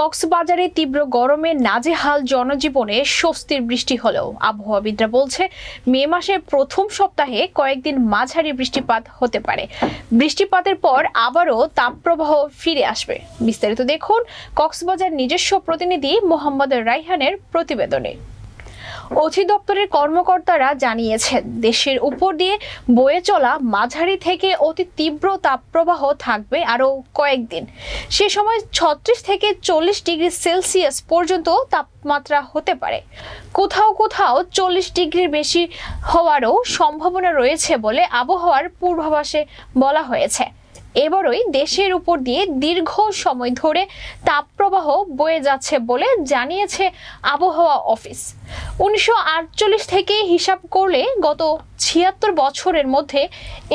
কক্সবাজারে তীব্র গরমে নাজেহাল জনজীবনে স্বস্তির বৃষ্টি হলেও আবহাওয়াবিদরা বলছে, মে মাসের প্রথম সপ্তাহে কয়েকদিন মাঝারি বৃষ্টিপাত হতে পারে। বৃষ্টিপাতের পর আবারও তাপপ্রবাহ ফিরে আসবে। বিস্তারিত দেখুন কক্সবাজার নিজস্ব প্রতিনিধি মোহাম্মদ রাইহানের প্রতিবেদনে। অধিদপ্তরের কর্মকর্তারা জানিয়েছেন, দেশের উপর দিয়ে বয়ে চলা মাঝারি থেকে অতি তীব্র তাপপ্রবাহ থাকবে আরও কয়েকদিন। সে সময় ছত্রিশ থেকে চল্লিশ ডিগ্রি সেলসিয়াস পর্যন্ত তাপমাত্রা হতে পারে। কোথাও কোথাও চল্লিশ ডিগ্রির বেশি হওয়ারও সম্ভাবনা রয়েছে বলে আবহাওয়ার পূর্বাভাসে বলা হয়েছে। এবারই দেশের উপর দিয়ে দীর্ঘ সময় ধরে তাপপ্রবাহ বয়ে যাচ্ছে বলে জানিয়েছে আবহাওয়া অফিস। উনিশশো থেকে হিসাব করলে গত ছিয়াত্তর বছরের মধ্যে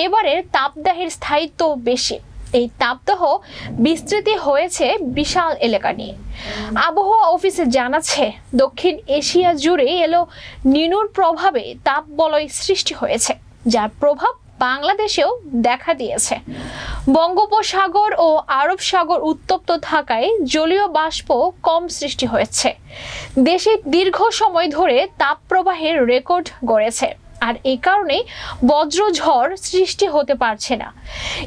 এবারের তাপদাহের স্থায়িত্ব বেশি। এই তাপদাহ বিস্তৃতি হয়েছে বিশাল এলাকা নিয়ে। আবহাওয়া অফিসে জানাচ্ছে, দক্ষিণ এশিয়া জুড়ে এলো নিনুর প্রভাবে তাপ বলয় সৃষ্টি হয়েছে, যার প্রভাব বাংলাদেশেও দেখা দিয়েছে। বঙ্গোপসাগর ও আরব সাগর উত্তপ্ত থাকায় জলীয় বাষ্প কম সৃষ্টি হয়েছে। দেশে দীর্ঘ সময় ধরে তাপপ্রবাহের রেকর্ড গড়েছে। আর এই কারণেই বজ্রঝড় সৃষ্টি হতে পারছে না।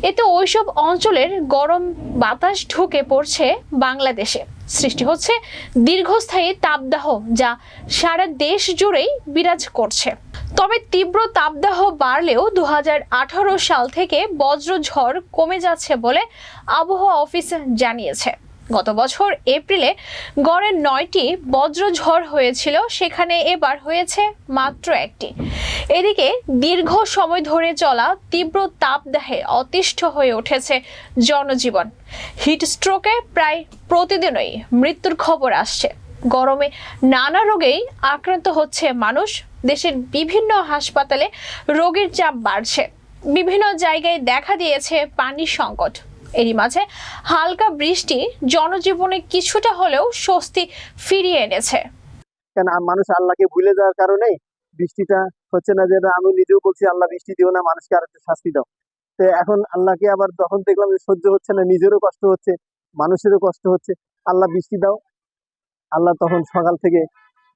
এতে ওইসব অঞ্চলের গরম বাতাস ঢুকে পড়ছে বাংলাদেশে। সৃষ্টি হচ্ছে দীর্ঘস্থায়ী তাপদাহ যা সারা দেশ জুড়েই বিরাজ করছে। তবে তীব্র তাপদাহ বাড়লেও দু হাজার আঠারো সাল থেকে বজ্রঝড় কমে যাচ্ছে বলে আবহাওয়া অফিস জানিয়েছে। গত বছর এপ্রিলে গড়ে নয়টি বজ্রঝড় হয়েছিল, সেখানে এবার হয়েছে মাত্র একটি। এদিকে দীর্ঘ সময় ধরে চলা তীব্র তাপদাহে অতিষ্ঠ হয়ে উঠেছে জনজীবন। হিট স্ট্রোকে প্রায় প্রতিদিনই মৃত্যুর খবর আসছে। গরমে নানা রোগেই আক্রান্ত হচ্ছে মানুষ। দেশের বিভিন্ন হাসপাতালে রোগীর চাপ বাড়ছে। বিভিন্ন জায়গায় দেখা দিয়েছে পানির সংকট। এরই মাঝে হালকা বৃষ্টি জনজীবনে কিছুটা হলেও স্বস্তি ফিরিয়ে এনেছে। কেন মানুষ আল্লাহকে ভুলে যাওয়ার কারণে বৃষ্টিটা হচ্ছে না যেটা আমি নিজেও বলছি, আল্লাহ, বৃষ্টি দিও না, মানুষকে আর একটু শাস্তি দাও। তো এখন আল্লাহকে আবার যখন দেখলাম যে সহ্য হচ্ছে না, নিজেরও কষ্ট হচ্ছে, মানুষেরও কষ্ট হচ্ছে। আল্লাহ, বৃষ্টি দাও আল্লাহ তখন সকাল থেকে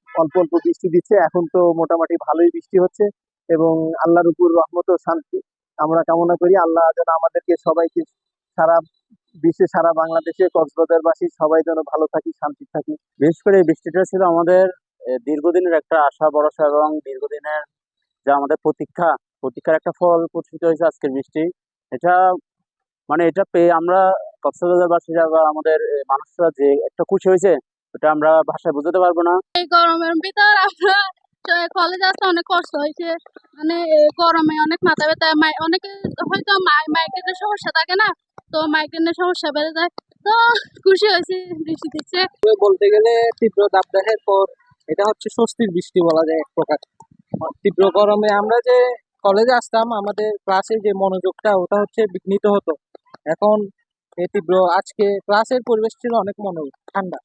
অল্প অল্প বৃষ্টি দিচ্ছে। এখন তো মোটামুটি ভালোই বৃষ্টি হচ্ছে এবং আল্লাহর উপর রহমত শান্তি। আমরা কামনা করি আল্লাহ যেন আমাদেরকে সবাইকে সারা বিশ্বে, সারা বাংলাদেশে, কক্সবাজারবাসী সবাই যেন ভালো থাকি, শান্তি থাকি। বিশেষ করে বৃষ্টিটা ছিল আমাদের দীর্ঘদিনের একটা আশা, ভরসা এবং দীর্ঘদিনের যা আমাদের প্রতীক্ষা, প্রতীক্ষার একটা ফল প্রস্ফুটিত হয়েছে আজকের বৃষ্টি। এটা মানে এটা পেয়ে আমরা কক্সবাজারবাসীরা বা আমাদের মানুষরা যে একটা খুশি হয়েছে এটা আমরা ভাষায় বোঝাতে পারব না। এই গরমের ভিতর আমরা কলেজে আসতে অনেক কষ্ট হয়েছে। মানে গরমে অনেক মাথা ব্যথা। অনেকে হয়তো মাই- মাইগ্রেনের সমস্যা থাকে না তো মাইগ্রেনের সমস্যা বেড়ে যায়। তো খুশি হয়েছে বৃষ্টি দিচ্ছে। বলতে গেলে তীব্র দাবদাহের পর এটা হচ্ছে স্বস্তির বৃষ্টি বলা যায় এক প্রকার। তীব্র গরমে আমরা যে কলেজে আসতাম আমাদের ক্লাসে যে মনোযোগটা ওটা হচ্ছে বিঘ্নিত হতো। এখন এই তীব্র আজকে ক্লাসের পরিবেশ ছিল অনেক মনোযোগ ঠান্ডা।